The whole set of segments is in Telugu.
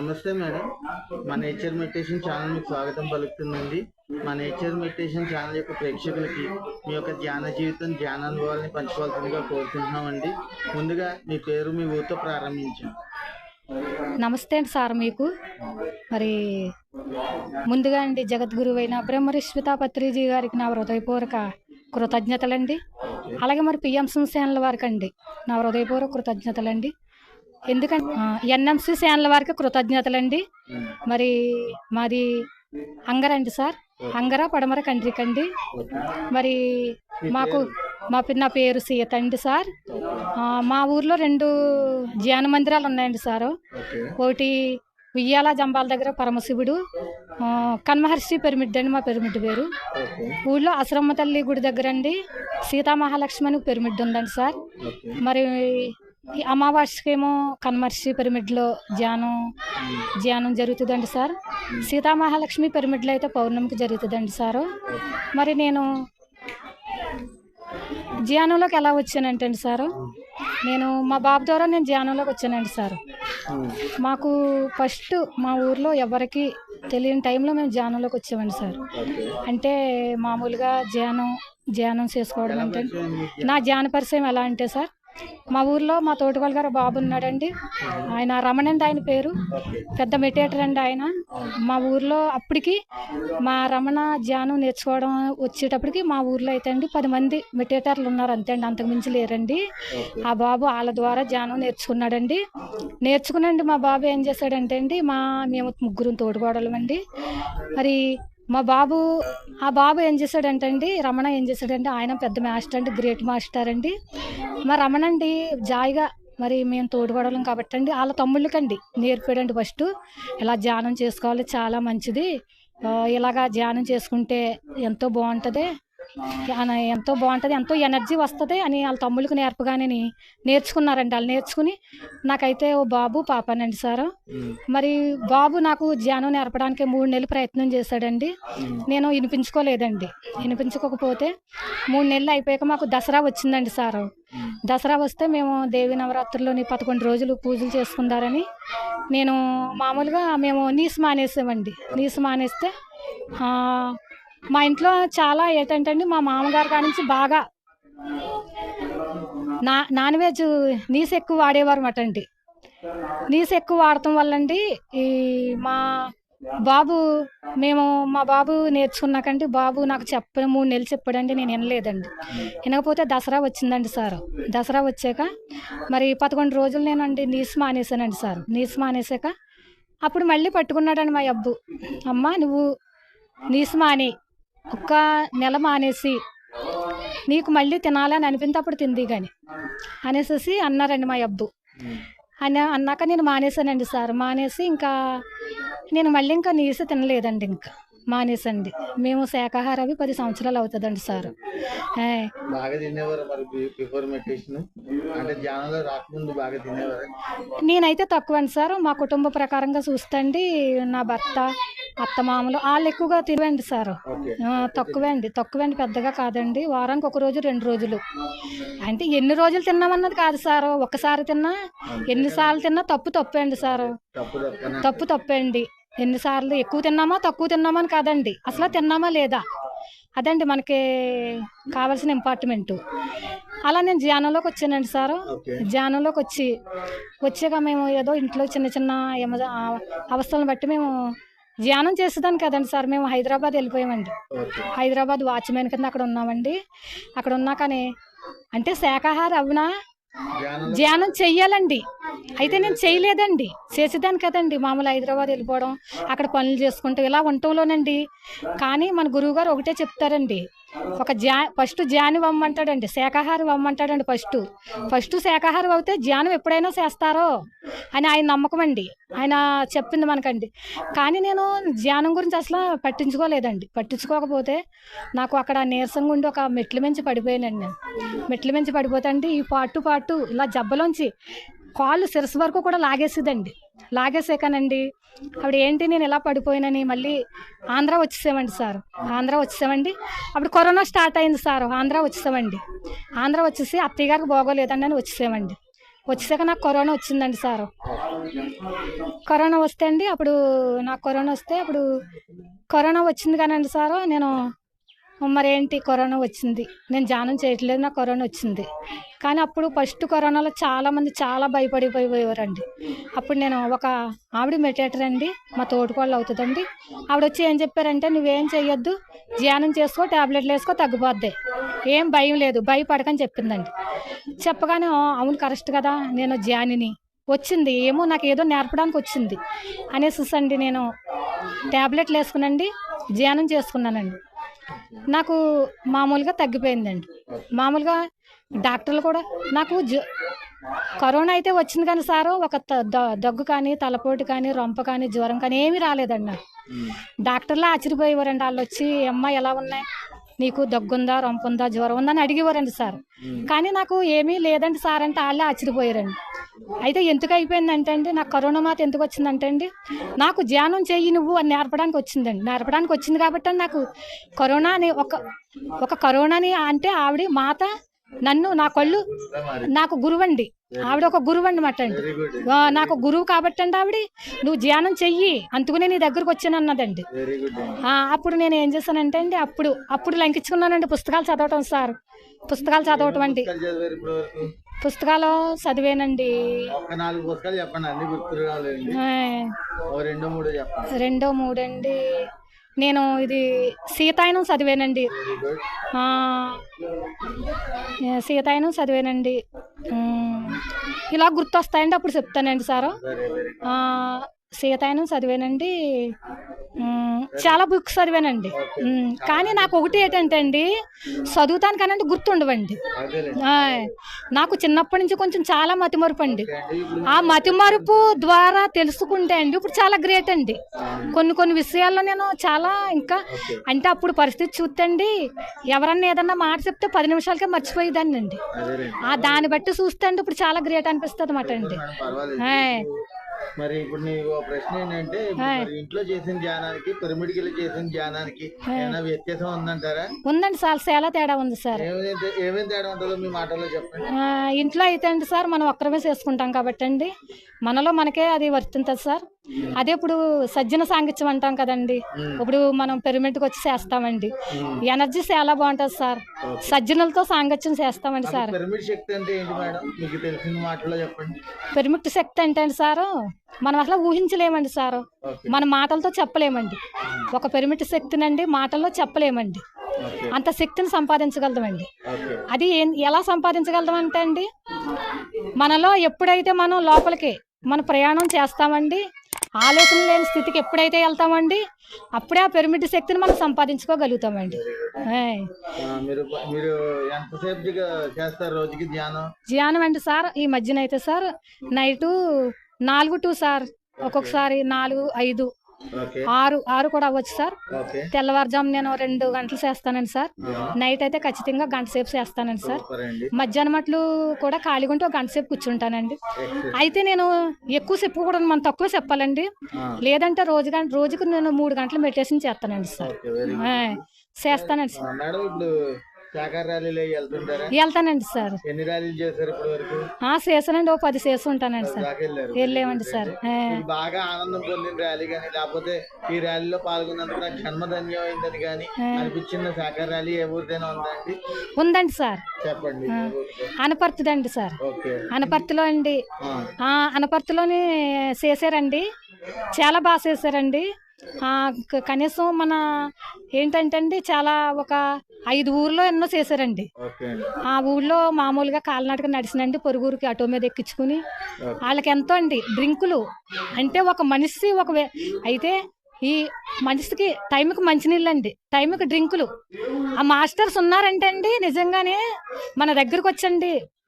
నమస్తే మేడం. మా నేచర్ మెడిటేషన్ ఛానల్ మీకు స్వాగతం పలుకుతుందండి. మా నేచర్ మెడిటేషన్ ఛానల్ యొక్క ప్రేక్షకులకి మీ యొక్క ధ్యాన జీవితం ధ్యాన అనుభవాలని పంచుకోవాల్సిందిగా కోరుకుంటున్నామండి. ముందుగా మీ పేరు మీ ఊరితో ప్రారంభించాం నమస్తే అండి సార్ మీకు. మరి ముందుగా అండి జగద్గురువైన బ్రహ్మరిష్మితా పత్రిజీ గారికి నా హృదయపూర్వక కృతజ్ఞతలండి. అలాగే మరి పిఎంసీ శ్యాన్ల వారికి అండి నా హృదయపూర్వక కృతజ్ఞతలండి. ఎందుకంటే ఎన్ఎంసి శ్యాన్ల వారికి కృతజ్ఞతలండి. మరి మాది అంగరండి సార్. అంగర పడమర కండ్రికండి. మరి మాకు మా నా పేరు సీత అండి సార్ మా ఊర్లో రెండు ధ్యాన మందిరాలు ఉన్నాయండి సారు. ఒకటి ఉయ్యాల జంబాల దగ్గర పరమశివుడు కన్మహర్షి పిరమిడ్ అండి మా పిరమిడ్ పేరు. ఊళ్ళో అసరమ్మ తల్లి గుడి దగ్గర అండి సీతామహాలక్ష్మి అని పిరమిడ్ ఉందండి సార్. మరి ఈ అమావాస్యకేమో కనమర్షి పిరమిడ్లో ధ్యానం ధ్యానం జరుగుతుందండి సార్. సీతామహాలక్ష్మి పిరమిడ్లో అయితే పౌర్ణమికి జరుగుతుందండి సారు. మరి నేను ధ్యానంలోకి ఎలా వచ్చానంటే అండి సారు? నేను మా బాబు ద్వారా నేను ధ్యానంలోకి వచ్చానండి సారు. మాకు ఫస్ట్ మా ఊర్లో ఎవరికి తెలియని టైంలో మేము ధ్యానంలోకి వచ్చామండి సార్. అంటే మామూలుగా ధ్యానం ధ్యానం చేసుకోవడం అంటే నా ధ్యాన పరిచయం ఎలా అంటే సార్ మా ఊర్లో మా తోటివాళ్ళ గారు బాబు ఉన్నాడండి. ఆయన రమణ అండి ఆయన పేరు. పెద్ద మెటేటర్ అండి ఆయన. మా ఊర్లో అప్పటికి మా రమణ ధ్యానం నేర్చుకోవడం వచ్చేటప్పటికి మా ఊర్లో అయితే అండి పది మంది మెటేటర్లు ఉన్నారు అంతే అండి. అంతకు మించి లేరండి. ఆ బాబు వాళ్ళ ద్వారా ధ్యానం నేర్చుకున్నాడండి. నేర్చుకునండి మా బాబు ఏం చేశాడంటే అండి మా మేము ముగ్గురు తోడుకోవడం అండి. మరి మా బాబు ఆ బాబు ఏం చేశాడంటే అండి రమణ ఏం చేశాడంటే ఆయన పెద్ద మాస్టర్ అండి గ్రేట్ మాస్టర్ అండి. మా రమణ అండి జాయిగా మరి మేము తోడుకోవడం కాబట్టి అండి వాళ్ళ తమ్ముళ్ళకండి నేర్పాడండి ఫస్ట్. ఇలా ధ్యానం చేసుకోవాలి చాలా మంచిది. ఇలాగా ధ్యానం చేసుకుంటే ఎంతో బాగుంటుంది. ఎంతో బాగుంటుంది ఎంతో ఎనర్జీ వస్తుంది అని వాళ్ళ తమ్ముళ్ళకి నేర్పగానే నేర్చుకున్నారండి. వాళ్ళు నేర్చుకుని నాకైతే ఓ బాబు పాపనండి సార్. మరి బాబు నాకు ధ్యానం నేర్పడానికి మూడు నెలలు ప్రయత్నం చేశాడండి. నేను వినిపించుకోలేదండి. వినిపించుకోకపోతే మూడు నెలలు అయిపోయాక మాకు దసరా వచ్చిందండి సారు. దసరా వస్తే మేము దేవి నవరాత్రుల్లోని పదకొండు రోజులు పూజలు చేసుకుందారని నేను మామూలుగా మేము నీసు మానేసామండి. నీసు మానేస్తే మా ఇంట్లో చాలా ఏంటంటే అండి మా మామగారు కాడి నుంచి బాగా నా నాన్ వెజ్ నీసు ఎక్కువ వాడేవారు అండి. నీసు ఎక్కువ వాడటం వల్ల అండి ఈ మా బాబు మేము మా బాబు నేర్చుకున్నాకండి బాబు నాకు చెప్ప మూడు నెలలు చెప్పాడండి నేను వినలేదండి. వినకపోతే దసరా వచ్చిందండి సార్. దసరా వచ్చాక మరి పదకొండు రోజులు నేనండి నీసు మానేశానండి సార్. నీసు మానేశాక అప్పుడు మళ్ళీ పట్టుకున్నాడండి మా అబ్బు. అమ్మ నువ్వు నీసు మానే ఒక్క నెల మానేసి నీకు మళ్ళీ తినాలని అనిపింది అప్పుడు తింది కానీ. అనేసి అన్నారండి మా అబ్బు. అని అన్నాక నేను మానేశానండి సార్. మానేసి ఇంకా నేను మళ్ళీ ఇంకా నీసు తినలేదండి ఇంకా. మానేసండి. మేము శాకాహార అవి పది సంవత్సరాలు అవుతుందండి సార్. నేనైతే తక్కువ అండి సార్. మా కుటుంబ ప్రకారంగా చూస్తండి నా భర్త అత్తమామలు వాళ్ళు ఎక్కువగా తినవండి సార్. తక్కువే అండి తక్కువే అండి పెద్దగా కాదండి. వారానికి ఒక రోజు రెండు రోజులు. అంటే ఎన్ని రోజులు తిన్నామన్నది కాదు సార్. ఒక్కసారి తిన్నా ఎన్నిసార్లు తిన్నా తప్పు తప్పే అండి సార్. తప్పు తప్పే అండి ఎన్నిసార్లు ఎక్కువ తిన్నామా తక్కువ తిన్నామా అని కాదండి. అసలు తిన్నామా లేదా? అదండి మనకి కావాల్సిన ఇంపార్ట్మెంటు. అలా నేను ధ్యానంలోకి వచ్చానండి సారు. ధ్యానంలోకి వచ్చి వచ్చాక మేము ఏదో ఇంట్లో చిన్న చిన్న ఏమో అవస్థలను బట్టి మేము ధ్యానం చేసేదాన్ని కదండి సార్. మేము హైదరాబాద్ వెళ్ళిపోయామండి. హైదరాబాద్ వాచ్మెన్ కింద అక్కడ ఉన్నామండి. అక్కడ ఉన్నాకనే అంటే శాకాహార అవునా ధ్యానం చెయ్యాలండి. అయితే నేను చేయలేదండి. చేసేదాన్ని కదండి. మామూలు హైదరాబాద్ వెళ్ళిపోవడం అక్కడ పనులు చేసుకుంటూ ఇలా ఉండటంలోనండి. కానీ మన గురువుగారు ఒకటే చెప్తారండి. ఒక జా ఫస్ట్ ధ్యానం అమ్మంటాడండి శాకాహారం అమ్మంటాడండి ఫస్ట్. ఫస్ట్ శాకాహారం అవుతే ధ్యానం ఎప్పుడైనా చేస్తారో అని ఆయన నమ్మకం అండి. ఆయన చెప్పింది మనకండి. కానీ నేను ధ్యానం గురించి అసలు పట్టించుకోలేదండి. పట్టించుకోకపోతే నాకు అక్కడ నీరసంగా ఉండి ఒక మెట్ల మించి పడిపోయానండి నేను. మెట్ల మించి పడిపోతే అండి ఈ పాటు పాటు ఇలా జబ్బలోంచి కాళ్ళు శిరస్సు వరకు కూడా లాగేసేదండి. లాగేసాకనండి. అప్పుడు ఏంటి నేను ఇలా పడిపోయినని మళ్ళీ ఆంధ్ర వచ్చేసామండి సార్. ఆంధ్ర వచ్చేసామండి. అప్పుడు కరోనా స్టార్ట్ అయింది సార్. ఆంధ్ర వచ్చేసామండి. ఆంధ్ర వచ్చేసి అత్తయ్య గారికి బాగోలేదండి అని వచ్చేసామండి. వచ్చేసాక నాకు కరోనా వచ్చిందండి సార్. కరోనా వస్తే అండి అప్పుడు నాకు కరోనా వస్తే అప్పుడు కరోనా వచ్చింది కానండి సారు. నేను మరేంటి కరోనా వచ్చింది? నేను ధ్యానం చేయట్లేదు నాకు కరోనా వచ్చింది. కానీ అప్పుడు ఫస్ట్ కరోనాలో చాలామంది చాలా భయపడిపోయేవారండి. అప్పుడు నేను ఒక ఆవిడ మెటేటర్ అండి మా తోటికోళ్ళు అవుతుందండి. ఆవిడ వచ్చి ఏం చెప్పారంటే నువ్వేం చేయొద్దు ధ్యానం చేసుకో టాబ్లెట్లు వేసుకో తగ్గిపోద్ది. ఏం భయం లేదు భయపడకని చెప్పిందండి. చెప్పగానే అవును కరెక్ట్ కదా నేను ధ్యానిని. వచ్చింది ఏమో నాకు ఏదో నేర్పడానికి వచ్చింది. అనేసి అండి నేను ట్యాబ్లెట్లు వేసుకునండి ధ్యానం చేసుకున్నానండి. నాకు మామూలుగా తగ్గిపోయిందండి. మామూలుగా డాక్టర్లు కూడా నాకు కరోనా అయితే వచ్చింది కానీ సారు ఒక దగ్గు కానీ తలపోటు కానీ రొంప కానీ జ్వరం కానీ ఏమీ రాలేదండి నాకు. డాక్టర్లు ఆశ్చర్యపోయేవారండి. వాళ్ళు వచ్చి అమ్మ ఎలా ఉన్నాయి? నీకు దగ్గుందా రొంప ఉందా జ్వరం ఉందా? అని అడిగేవారండి సార్. కానీ నాకు ఏమీ లేదండి సార్ అంటే వాళ్ళే ఆశ్చర్యపోయారండి. అయితే ఎందుకు అయిపోయిందంటే అండి నాకు కరోనా మాత ఎందుకు వచ్చిందంటే అండి నాకు ధ్యానం చెయ్యి నువ్వు అని నేర్పడానికి వచ్చిందండి. నేర్పడానికి వచ్చింది కాబట్టి నాకు కరోనా అని ఒక ఒక కరోనాని అంటే ఆవిడ మాత నన్ను నా కళ్ళు నాకు గురువండి ఆవిడ ఒక గురువు అనమాట అండి. నాకు గురువు కాబట్టి అండి ఆవిడ నువ్వు ధ్యానం చెయ్యి అందుకునే నీ దగ్గరకు వచ్చాను అన్నదండి. అప్పుడు నేను ఏం చేశానంటే అండి అప్పుడు అప్పుడు లంకించుకున్నానండి పుస్తకాలు చదవటం సార్. పుస్తకాలు చదవటం అండి. పుస్తకాలు చదివానండి. ఒక నాలుగు పుస్తకాలు చెప్పండి అన్ని గుర్తు రావాలండి ఆ, ఓ రెండో మూడో చెప్పండి. రెండో మూడండి. నేను ఇది సీతాయనం చదివానండి. ఆ, సీతాయనం చదివానండి. ఉమ్, ఇలా గుర్తొస్తాయండి అప్పుడు చెప్తానండి సారు. వెరీ వెరీ ఆ, సీతాయనం చదివానండి. చాలా బుక్స్ చదివానండి. కానీ నాకు ఒకటి ఏంటంటే అండి చదువుతాను కానండి గుర్తుండవండి నాకు చిన్నప్పటి నుంచి కొంచెం చాలా మతిమరుపు అండి. ఆ మతిమరుపు ద్వారా తెలుసుకుంటే అండి ఇప్పుడు చాలా గ్రేట్ అండి. కొన్ని కొన్ని విషయాల్లో నేను చాలా ఇంకా అంటే అప్పుడు పరిస్థితి చూస్తే అండి ఎవరన్నా ఏదన్నా మాట చెప్తే పది నిమిషాలకే మర్చిపోయేదాన్ని అండి ఆ దాన్ని బట్టి చూస్తే అండి ఇప్పుడు చాలా గ్రేట్ అనిపిస్తుంది అన్నమాట అండి. మరి ఇప్పుడు నీకు ప్రశ్న ఏంటంటే ఇంట్లో చేసిన ధ్యానానికి పిరమిడ్కి చేసిన ధ్యానానికి ఏమైనా వ్యత్యాసం ఉందంటారా? ఉందండి సార్ చాలా తేడా ఉంది సార్? ఏమేమి తేడా ఉంటుందో మీ మాటల్లో చెప్పండి. ఇంట్లో అయితే అండి సార్ మనం ఒక్కరమే చేసుకుంటాం కాబట్టి అండి మనలో మనకే అది వర్తింతది సార్. అదే ఇప్పుడు సజ్జన సాంగిత్యం అంటాం కదండి. ఇప్పుడు మనం పిరమిడ్కి వచ్చి చేస్తామండి. ఎనర్జీ చాలా బాగుంటుంది సార్. సజ్జనులతో సాంగత్యం చేస్తామండి సార్. పిరమిడ్ శక్తి అంటే అండి సారు? మనం అసలు ఊహించలేమండి సారు. మన మాటలతో చెప్పలేమండి. ఒక పిరమిడ్ శక్తినండి మాటల్లో చెప్పలేమండి. అంత శక్తిని సంపాదించగలమండి అది ఏం- ఎలా సంపాదించగలం అంటే అండి మనలో ఎప్పుడైతే మనం లోపలికి మన ప్రయాణం చేస్తామండి ఆలోచన లేని స్థితికి ఎప్పుడైతే వెళ్తామండి అప్పుడే ఆ పిరమిడ్ శక్తిని మనం సంపాదించుకోగలుగుతామండి. ధ్యానం? ధ్యానం అండి సార్ ఈ మధ్యన అయితే సార్ నైటు నాలుగు టు సార్ ఒక్కొక్కసారి నాలుగు ఐదు. ఆరు ఆరు కూడా అవ్వచ్చు సార్. తెల్లవారుజాము నేను రెండు గంటలు చేస్తానండి సార్. నైట్ అయితే ఖచ్చితంగా గంట సేపు చేస్తానండి సార్. మధ్యాహ్నం అట్లు కూడా ఖాళీగా ఉంటే ఒక గంట సేపు కూర్చుంటానండి. అయితే నేను ఎక్కువ చెప్పకూడదు మనం తక్కువ చెప్పాలండి. ఆ, లేదంటే రోజు గంట రోజుకు నేను మూడు గంటలు మెడిటేషన్ చేస్తానండి సార్. చేస్తానండి సార్. ర్యాలీలో వెళ్తుంటారా? వెళ్తానండి సార్. ఎన్ని ర్యాలీలు చేశారు ఇప్పటి వరకు ఆ చేసానండి ఓ పది చేసి ఉంటానండి సార్. వెళ్ళామండి సార్. బాగా ఆనందం పొందిన ర్యాలీ కానీ లేకపోతే ఈ ర్యాలీలో పాల్గొన్నందుకు నాకు జన్మధన్యం అయిందని కానీ అనిపించిన శాఖ ర్యాలీ ఏ ఊరిదైనా ఉందండి ఉందండి సార్. చెప్పండి? అనపర్తిదండి సార్. అనపర్తిలో అండి. అనపర్తిలోని చేశారండి. చాలా బాగా చేశారండి. కనీసం మన ఏంటంటే అండి చాలా ఒక ఐదు ఊర్లో ఎన్నో చేశారండి. ఆ ఊళ్ళో మామూలుగా కాలినడక నడిచినండి పొరుగురికి ఆటో మీద ఎక్కించుకుని. వాళ్ళకి ఎంతో అండి డ్రింకులు. అంటే ఒక మనిషి ఒక అయితే ఈ మనిషికి టైంకి మంచినీళ్ళు అండి టైంకి డ్రింకులు. ఆ మాస్టర్స్ ఉన్నారంటే అండి నిజంగానే మన దగ్గరకు వచ్చండి ఓకే "ఓ, మ-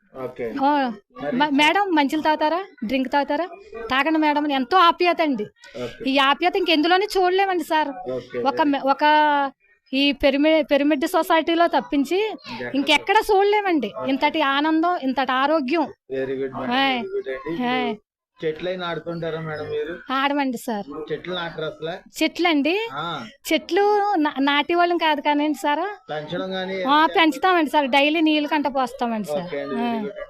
మేడం మంచిలు తాగుతారా డ్రింక్ తాగుతారా తాగండి మేడం ఎంతో ఆప్యాయత అండి. ఈ ఆప్యాయత ఇంకెందులోనే చూడలేమండి సార్. ఒక ఒక ఈ పిరమిడ్ పిరమిడ్ సొసైటీలో తప్పించి ఇంకెక్కడ? చూడలేమండి. ఇంతటి ఆనందం ఇంతటి ఆరోగ్యం. వెరీ గుడ్ మేడం మీరు? ఆడమండి సార్. చెట్లు నాటరు అసలు? చెట్లు అండి చెట్లు నాటి వాళ్ళం కాదు సార్. పెంచడం కానీ ఆ, పెంచుతామండి సార్. డైలీ నీళ్ళు కంట పోస్తామండి సార్.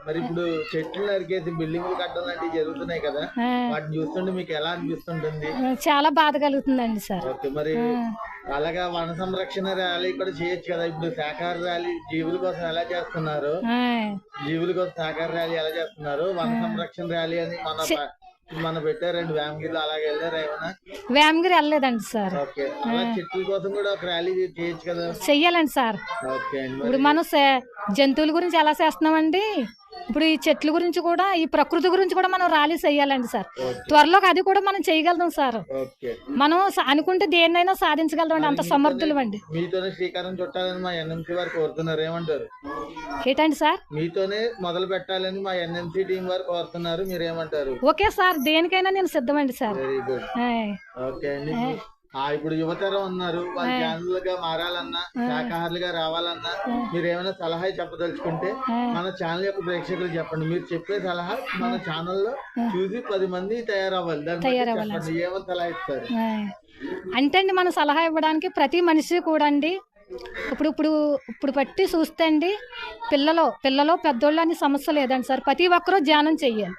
మరి ఇప్పుడు చెట్లు నరికేసి బిల్డింగ్లు కట్టడం లాంటివి జరుగుతున్నాయి కదా వాటిని చూస్తుంటే మీకు ఎలా అనిపిస్తుంటుంది? చాలా బాధ కలుగుతుందండి సార్. మరి అలాగా వన సంరక్షణ ర్యాలీ కూడా చేయొచ్చు కదా. ఇప్పుడు శాఖాహార ర్యాలీ జీవుల కోసం ఎలా చేస్తున్నారు? జీవుల కోసం శాఖాహార ర్యాలీ ఎలా చేస్తున్నారు? వన సంరక్షణ ర్యాలీ అని మన మన పెట్టారండి. వేమగిరిలో అలాగే వెళ్ళారా ఏమైనా? వేమగిరి వెళ్ళలేదండి సార్. ఓకే. అలా చెట్ల కోసం కూడా ఒక ర్యాలీ చేయొచ్చు కదా. చెయ్యాలండి సార్. ఓకే అండి ఇప్పుడు మనం జంతువుల గురించి ఎలా చేస్తున్నామండి? ఇప్పుడు ఈ చెట్ల గురించి కూడా ఈ ప్రకృతి గురించి కూడా మనం ర్యాలీ చేయాలండి సార్. త్వరలో అది కూడా మనం చేయగలుగుతాం సార్. మనం అనుకుంటే దేన్నైనా సాధించగలుగుతాం అంత సమర్థులు అండి. మీతోనే శ్రీకారం చుట్టాలని మా ఎన్ఎంసీ వారు కోరుతున్నారు ఏమంటారు? ఏంటండి సార్? మీతోనే మొదలు పెట్టాలని మా ఎన్ఎంసీ టీం వారు కోరుతున్నారు మీరు ఏమంటారు ఓకే సార్ దేనికైనా నేను సిద్ధమండి సార్. Very good. ఓకే అండి ఇప్పుడు యువతరం ఉన్నారు వాళ్ళ ఛానల్గా మారాలన్నా శాఖాహారులుగా రావాలన్నా మీరు ఏమైనా సలహా చెప్పదలుచుకుంటే మన ఛానల్ యొక్క ప్రేక్షకులు చెప్పండి. మీరు చెప్పే సలహా మన ఛానల్లో చూసి పది మంది తయారవ్వాలి. దాన్ని ఏమైనా సలహా ఇస్తారు. అంటే అండి మనం సలహా ఇవ్వడానికి ప్రతి మనిషి కూడా అండి ఇప్పుడు ఇప్పుడు ఇప్పుడు బట్టి చూస్తే అండి పిల్లలు పిల్లలు పెద్దోళ్ళు అని సమస్య లేదండి సార్. ప్రతి ఒక్కరూ ధ్యానం చెయ్యాలి.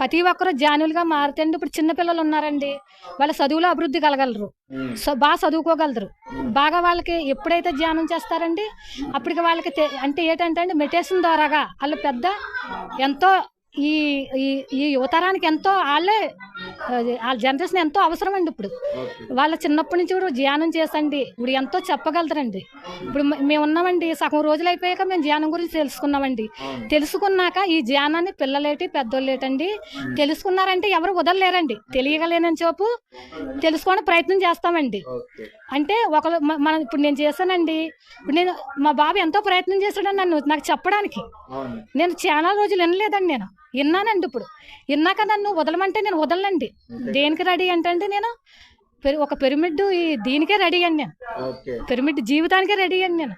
ప్రతి ఒక్కరూ ధ్యానులుగా మారితే అండి ఇప్పుడు చిన్న పిల్లలు ఉన్నారండి వాళ్ళ చదువులో అభివృద్ధి కలగలరు. బాగా చదువుకోగలరు. బాగా వాళ్ళకి ఎప్పుడైతే ధ్యానం చేస్తారండి అప్పటికి వాళ్ళకి అంటే ఏంటంటే అండి మెడిటేషన్ ద్వారాగా వాళ్ళు పెద్ద ఎంతో ఈ ఈ ఈ యువతరానికి ఎంతో వాళ్ళే వాళ్ళ జనరేషన్ ఎంతో అవసరం అండి ఇప్పుడు. వాళ్ళ చిన్నప్పటి నుంచి కూడా ధ్యానం చేసండి. ఇప్పుడు ఎంతో చెప్పగలుగుతారండి ఇప్పుడు మేము ఉన్నామండి సగం రోజులు అయిపోయాక మేము ధ్యానం గురించి తెలుసుకున్నామండి. తెలుసుకున్నాక ఈ ధ్యానాన్ని పిల్లలేటి పెద్దోళ్ళేటండి. తెలుసుకున్నారంటే ఎవరు వదలలేరండి. తెలియగలేనని చెప్పు తెలుసుకోవడం ప్రయత్నం చేస్తామండి. అంటే ఒకరు మనం ఇప్పుడు నేను చేశానండి. ఇప్పుడు నేను మా బాబు ఎంతో ప్రయత్నం చేశాడని నన్ను నాకు చెప్పడానికి. నేను చాలా రోజులు వినలేదండి నేను. విన్నానండి ఇప్పుడు. విన్నాక నన్ను వదలమంటే నేను వదలనండి. దేనికి రెడీ అంటే అండి నేను? పెరి- ఒక పిరమిడ్ ఈ దీనికే రెడీ అండి నేను. పిరమిడ్ జీవితానికే రెడీ అండి నేను.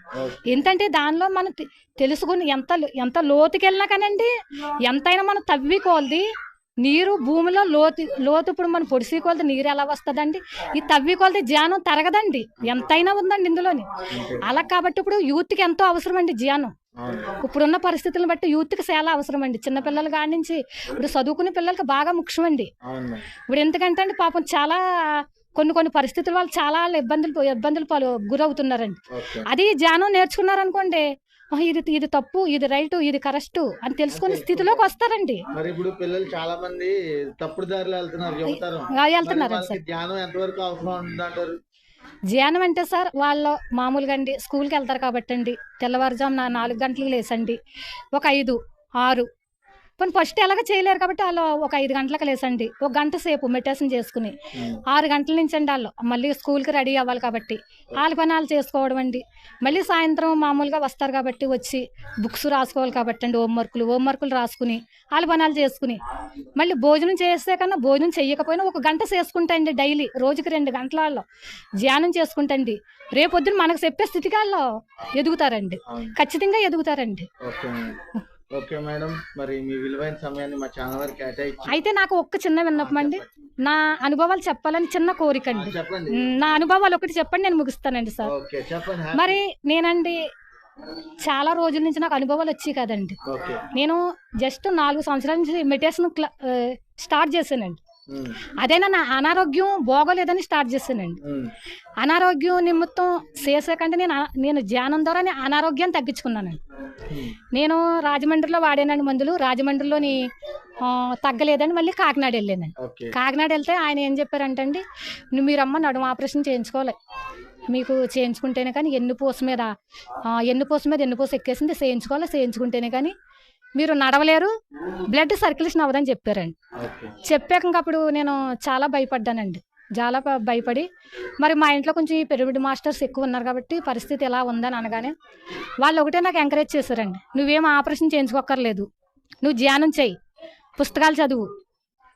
ఏంటంటే దానిలో మనం తెలుసుకుని ఎంత ఎంత లోతుకి వెళ్ళినా కానండి ఎంతైనా మనం తవ్వి కోల్ది నీరు భూమిలో లోతు లోతు ఇప్పుడు మనం పొడిసి కొలది నీరు ఎలా వస్తుందండి? ఈ తవ్వి కొలది ధ్యానం తరగదండి. ఎంతైనా ఉందండి ఇందులోని. అలా కాబట్టి ఇప్పుడు యూత్కి ఎంతో అవసరం అండి అవును ఇప్పుడున్న పరిస్థితులను బట్టి యూత్కి చాలా అవసరం అండి చిన్నపిల్లల కాడి నుంచి ఇప్పుడు చదువుకునే పిల్లలకి బాగా ముఖ్యమండి. ఇప్పుడు ఎందుకంటే అండి పాపం చాలా కొన్ని కొన్ని పరిస్థితుల వాళ్ళు చాలా ఇబ్బందులు ఇబ్బందులు పాలు గురవుతున్నారండి. అది ధ్యానం నేర్చుకున్నారనుకోండి "ఆహ్, ఇది ఇది తప్పు ఇది రైట్ ఇది కరెక్ట్ అని తెలుసుకునే స్థితిలోకి వస్తారండి. మరి ఇప్పుడు పిల్లలు చాలా మంది తప్పుడు దారిలో వెళ్తున్నారు వెళ్తున్నారు ఎంతవరకు అవసరం ఉందంటారు? ధ్యానం అంటే సార్ వాళ్ళు మామూలుగా అండి స్కూల్కి వెళ్తారు కాబట్టి అండి తెల్లవారుజామున నాలుగు గంటలకు లేసండి ఒక ఐదు ఆరు पण ఫస్ట్ ఎలాగ చేయలేరు కాబట్టి వాళ్ళు ఒక ఐదు గంటలకు లేసండి. ఒక గంట సేపు మెడిటేషన్ చేసుకుని. ఉమ్. ఆరు గంటల నుంచి అండి వాళ్ళు. మళ్ళీ స్కూల్కి రెడీ అవ్వాలి కాబట్టి. వాళ్ళ పని వాళ్ళు చేసుకోవడం అండి. మళ్ళీ సాయంత్రం మామూలుగా వస్తారు కాబట్టి వచ్చి బుక్స్ రాసుకోవాలి కాబట్టి అండి. హోంవర్క్లు హోంవర్క్లు రాసుకుని వాళ్ళ పని వాళ్ళు చేసుకుని. మళ్ళీ భోజనం చేస్తే కన్నా భోజనం చెయ్యకపోయినా ఒక గంట చేసుకుంటండి డైలీ. రోజుకి రెండు గంటల వాళ్ళు ధ్యానం చేసుకుంటండి రేపొద్దున మనకు చెప్పే స్థితికి వాళ్ళు ఎదుగుతారండి. ఖచ్చితంగా ఎదుగుతారండి. Okay madam. మరి మీ విలువైన సమయాన్ని మా ఛానల్ వారికి కేటాయించి అయితే నాకు ఒక్క చిన్న విన్నపం అండి. నా అనుభవాలు చెప్పాలని చిన్న కోరిక అండి. చెప్పండి. నా అనుభవాలు ఒకటి చెప్పండి నేను ముగిస్తానండి సార్. ఓకే చెప్పండి. మరి నేనండి చాలా రోజుల నుంచి నాకు అనుభవాలు వచ్చాయి కదండి. నేను జస్ట్ నాలుగు సంవత్సరాల నుంచి మెడిటేషన్ స్టార్ట్ చేశానండి. అదైనా నా అనారోగ్యం బాగోలేదని స్టార్ట్ చేశానండి. అనారోగ్యం నిమిత్తం చేసాకంటే నేను నేను ధ్యానం ద్వారా నేను అనారోగ్యాన్ని తగ్గించుకున్నానండి. నేను రాజమండ్రిలో వాడానండి మందులు. రాజమండ్రిలోని తగ్గలేదని మళ్ళీ కాకినాడ వెళ్ళానండి. కాకినాడ వెళ్తే ఆయన ఏం చెప్పారంటే అండి నువ్వు మీరమ్మ నడుము ఆపరేషన్ చేయించుకోవాలి. మీకు చేయించుకుంటేనే కానీ ఎన్ని పూస మీద ఎన్ని పూస మీద ఎన్ని పూస ఎక్కేసింది చేయించుకోవాలి చేయించుకుంటేనే కానీ మీరు నడవలేరు బ్లడ్ సర్క్యులేషన్ అవ్వదని చెప్పారండి. చెప్పాక అప్పుడు నేను చాలా భయపడ్డానండి. చాలా భయపడి మరి మా ఇంట్లో కొంచెం ఈ పిరమిడ్ మాస్టర్స్ ఎక్కువ ఉన్నారు కాబట్టి పరిస్థితి ఎలా ఉందని అనగానే వాళ్ళు ఒకటే నాకు ఎంకరేజ్ చేశారండి. నువ్వేం ఆపరేషన్ చేయించుకోక్కర్లేదు. నువ్వు ధ్యానం చెయ్యి పుస్తకాలు చదువు.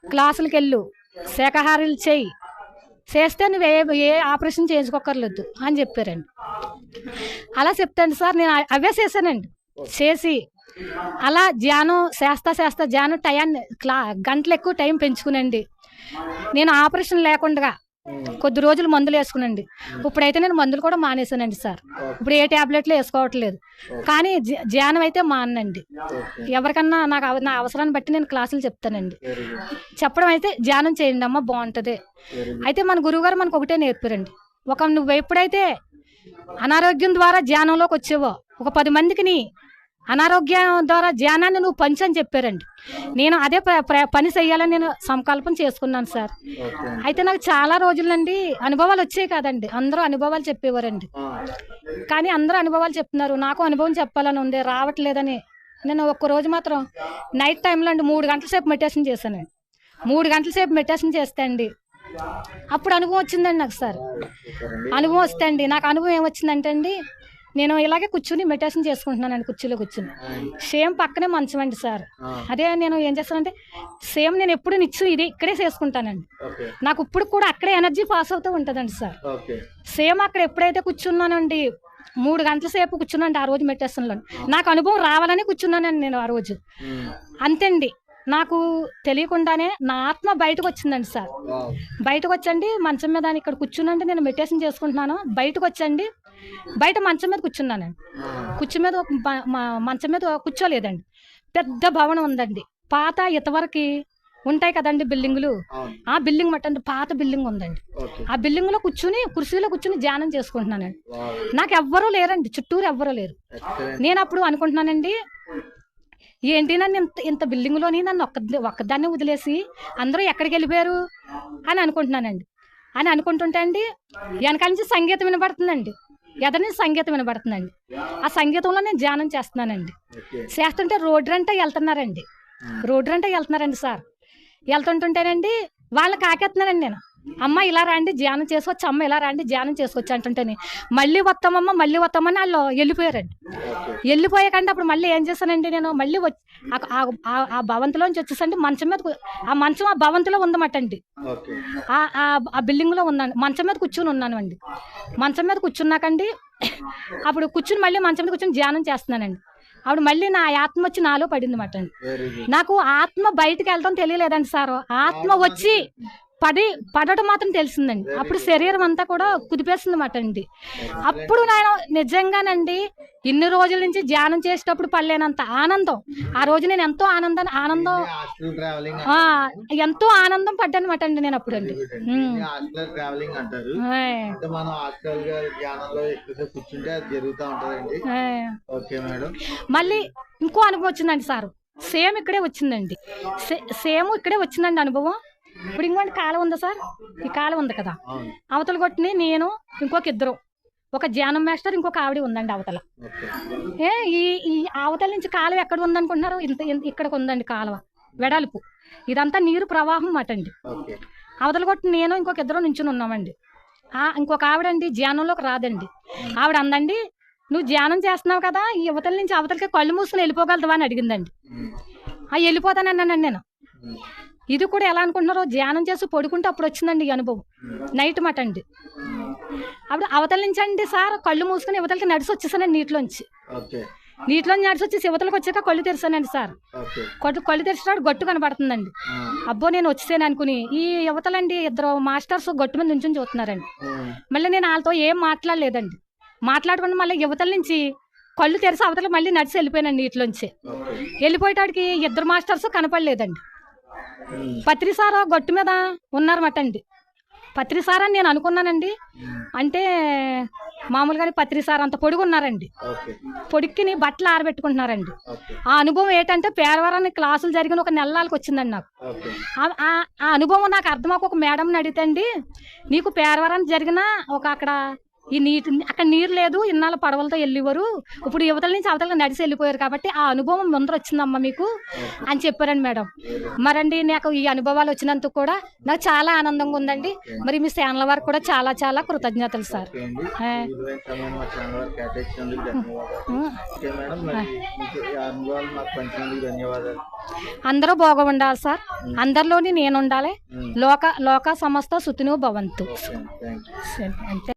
క్లాసులకు వెళ్ళు. శాఖాహారాలు చెయ్యి చేస్తే నువ్వు ఏ ఏ ఆపరేషన్ చేయించుకోక్కర్లేదు అని చెప్పారండి. అలా చెప్తాను సార్ నేను అవే చేశానండి. చేసి అలా ధ్యానం చేస్తా చేస్తా ధ్యానం టయాన్ని క్లా గంటలు ఎక్కువ టైం పెంచుకునండి. నేను ఆపరేషన్ లేకుండా కొద్ది రోజులు మందులు వేసుకునండి. ఇప్పుడైతే నేను మందులు కూడా మానేశానండి సార్. ఇప్పుడు ఏ టాబ్లెట్లు వేసుకోవట్లేదు. కానీ ధ్యానం అయితే మానండి. ఎవరికన్నా నాకు నా అవసరాన్ని బట్టి నేను క్లాసులు చెప్తానండి. చెప్పడం అయితే ధ్యానం చేయండి అమ్మ బాగుంటుంది. అయితే మన గురువుగారు మనకు ఒకటే నేర్పారండి. ఒక నువ్వు ఎప్పుడైతే అనారోగ్యం ద్వారా ధ్యానంలోకి వచ్చేవో ఒక పది మందికి నీ అనారోగ్యం ద్వారా ధ్యానాన్ని నువ్వు పంచని చెప్పారండి. నేను అదే పని చేయాలని నేను సంకల్పం చేసుకున్నాను సార్. అయితే నాకు చాలా రోజుల నుండి అనుభవాలు వచ్చాయి కదండి. అందరూ అనుభవాలు చెప్పేవారండి. కానీ అందరూ అనుభవాలు చెప్తున్నారు. నాకు అనుభవం చెప్పాలని ఉంది రావట్లేదని. నేను ఒక్క రోజు మాత్రం నైట్ టైంలో అండి మూడు గంటల సేపు మెడిటేషన్ చేశానండి మూడు గంటల సేపు మెడిటేషన్ చేస్తే అండి అప్పుడు అనుభవం వచ్చిందండి నాకు సార్. అనుభవం వస్తే అండి. నాకు అనుభవం ఏమొచ్చిందంటే అండి నేను ఇలాగే కూర్చుని మెడిటేషన్ చేసుకుంటున్నానండి కుర్చీలో కూర్చుని. సేమ్ పక్కనే మంచం అండి సార్. అదే నేను ఏం చేస్తానంటే సేమ్ నేను ఎప్పుడు నిచ్చు ఇది ఇక్కడే చేసుకుంటానండి. నాకు ఇప్పుడు కూడా అక్కడే ఎనర్జీ పాస్ అవుతూ ఉంటుందండి సార్. సేమ్ అక్కడ ఎప్పుడైతే కూర్చున్నానండి మూడు గంటల సేపు కూర్చున్నాండి ఆ రోజు మెడిటేషన్లో. నాకు అనుభవం రావాలని కూర్చున్నానండి నేను ఆ రోజు. అంతేండి. నాకు తెలియకుండానే నా ఆత్మ బయటకు వచ్చిందండి సార్. బయటకు వచ్చండి మంచం మీద ఇక్కడ కూర్చున్నంటే నేను మెడిటేషన్ చేసుకుంటున్నాను. బయటకు వచ్చండి బయట మంచం మీద కూర్చున్నానండి ఆ, కూర్చు మీద మంచం మీద కూర్చోలేదండి. పెద్ద భవనం ఉందండి. పాత ఇంతవరకు ఉంటాయి కదండి బిల్డింగులు. ఆ బిల్డింగ్ మట్టండి పాత బిల్డింగ్ ఉందండి. ఆ బిల్డింగ్లో కూర్చుని కుర్చీలో కూర్చుని ధ్యానం చేసుకుంటున్నానండి నాకు ఎవ్వరూ లేరండి చుట్టూరు ఎవ్వరూ లేరు. నేను అప్పుడు అనుకుంటున్నానండి ఏంటి నన్ను ఇంత ఇంత బిల్డింగ్లోని నన్ను ఒక్క ఒక్కదాన్ని వదిలేసి అందరూ ఎక్కడికి వెళ్ళిపోయారు? అని అనుకుంటున్నానండి. అని అనుకుంటుంటే అండి వెనక నుంచి సంగీతం వినబడుతుందండి. ఎదరి నుంచి సంగీతం వినబడుతుందండి. ఆ సంగీతంలో నేను ధ్యానం చేస్తున్నానండి. చేస్తుంటే రోడ్డు అంటే వెళ్తున్నారండి. రోడ్డు అంటే వెళ్తున్నారండి సార్. వెళ్తుంటుంటేనండి వాళ్ళని కాకేస్తున్నానండి నేను. అమ్మ ఇలా రండి ధ్యానం చేసుకోవచ్చు. అమ్మ ఇలా రండి ధ్యానం చేసుకోవచ్చు అంటుంటేనే. మళ్ళీ వస్తామమ్మ మళ్ళీ వస్తామని వాళ్ళు వెళ్ళిపోయారండి. వెళ్ళిపోయాకండి అప్పుడు మళ్ళీ ఏం చేశానండి నేను? మళ్ళీ ఆ- భవంతిలోంచి వచ్చేసండి. మంచం మీద ఆ మంచం ఆ భవంతిలో ఉందన్నమాట అండి ఆ బిల్డింగ్లో ఉన్నాను. మంచం మీద కూర్చుని ఉన్నాను అండి మంచం మీద కూర్చున్నాకండి. అప్పుడు కూర్చుని మళ్ళీ మంచం మీద కూర్చుని ధ్యానం చేస్తున్నానండి. అప్పుడు మళ్ళీ నా ఆత్మ వచ్చి నాలో పడింది గుడ్ నాకు ఆత్మ బయటికి వెళ్ళడం తెలియలేదండి సార్. ఆత్మ వచ్చి పడి పడటం మాత్రం తెలిసిందండి. అప్పుడు శరీరం అంతా కూడా కుదిపేస్తుంది అన్నమాట అండి. అప్పుడు నేను నిజంగానండి ఇన్ని రోజుల నుంచి ధ్యానం చేసేటప్పుడు పడలేనంత ఆనందం. ఆ రోజు నేను ఎంతో ఆనందం హాస్టల్ ట్రావెలింగ్ ఆ, ఎంతో ఆనందం పడ్డాను అనమాట అండి నేను అప్పుడు అండి. మళ్ళీ ఇంకో అనుభవం వచ్చిందండి సారు. సేమ్ ఇక్కడే వచ్చిందండి. సేమ్ ఇక్కడే వచ్చిందండి అనుభవం. ఇప్పుడు ఇంకోటి కాలం ఉందా సార్? ఈ కాలం ఉంది కదా. అవతల కొట్టిని నేను ఇంకొక ఇద్దరు. ఒక ధ్యానం మాస్టర్ ఇంకొక ఆవిడ ఉందండి అవతల. ఏ ఈ ఈ అవతల నుంచి కాలువ ఎక్కడ ఉందనుకుంటున్నారు? ఇంత ఇక్కడికి ఉందండి కాలువ. వెడల్పు. ఇదంతా నీరు ప్రవాహం అటండి ఓకే. అవతల కొట్టి నేను ఇంకొక ఇద్దరు నుంచుని ఉన్నామండి. ఆ ఇంకొక ఆవిడండి ధ్యానంలోకి రాదండి. ఆవిడ అందండి నువ్వు ధ్యానం చేస్తున్నావు కదా ఈ యువతల నుంచి అవతలకి కళ్ళు మూసుకుని వెళ్ళిపోగలదువా అని అడిగిందండి. ఆ వెళ్ళిపోతానన్నానండి నేను. ఇది కూడా ఎలా అనుకుంటున్నారో ధ్యానం చేసి పడుకుంటే అప్పుడు వచ్చిందండి ఈ అనుభవం. నైట్ మాట అండి. అప్పుడు అవతల నుంచి అండి సార్ కళ్ళు మూసుకుని యువతలకి నడిచి వచ్చేసానండి నీటిలోంచి. నీటిలో నడిచి వచ్చేసి యువతలకు వచ్చాక కళ్ళు తెరిచానండి సార్. ఓకే. కళ్ళు తెరిచినాడు గట్టు కనబడుతుందండి. అబ్బో నేను వచ్చేసాను అనుకుని ఈ యువతలండి ఇద్దరు మాస్టర్స్ గట్టు మీద నుంచుని చూస్తున్నారండి. మళ్ళీ నేను వాళ్ళతో ఏం మాట్లాడలేదండి. మాట్లాడకుండా మళ్ళీ యువతల నుంచి కళ్ళు తెరిచి అవతల మళ్ళీ నడిచి వెళ్ళిపోయానండి నీటిలోంచి. వెళ్ళిపోయేటాడికి ఇద్దరు మాస్టర్స్ కనపడలేదండి. ఉమ్, పత్రి సార్ గట్టు మీద ఉన్నారన్నమాట అండి. పత్రి సార్ అని నేను అనుకున్నానండి. అంటే మామూలుగానే పత్రి సార్ అంత పొడుగు ఉన్నారండి పొడిక్కిని బట్టలు ఆరబెట్టుకుంటున్నారండి. ఆ అనుభవం ఏంటంటే పేరవరాన్ని క్లాసులు జరిగిన ఒక నెలలకు వచ్చిందండి నాకు. ఆ- అనుభవం నాకు అర్థమాక ఒక మేడం అడిగితే నీకు పేరవరానికి జరిగిన ఒక అక్కడ ఈ నీటి అక్కడ నీరు లేదు ఇన్నాళ్ళ పడవలతో వెళ్ళేవారు. ఇప్పుడు యువతల నుంచి అవతల నడిచి వెళ్ళిపోయారు కాబట్టి ఆ అనుభవం ముందర వచ్చిందమ్మా మీకు అని చెప్పారండి మేడం. మరండి నాకు ఈ అనుభవాలు వచ్చినందుకు కూడా నాకు చాలా ఆనందంగా ఉందండి. మరి మీ ఛానల్ వారికి కూడా చాలా చాలా కృతజ్ఞతలు సార్. అందరూ బాగా ఉండాలి సార్ అందరిలోని నేను ఉండాలి. లోక లోక సమస్త సుతిను భవంతు. అంతే.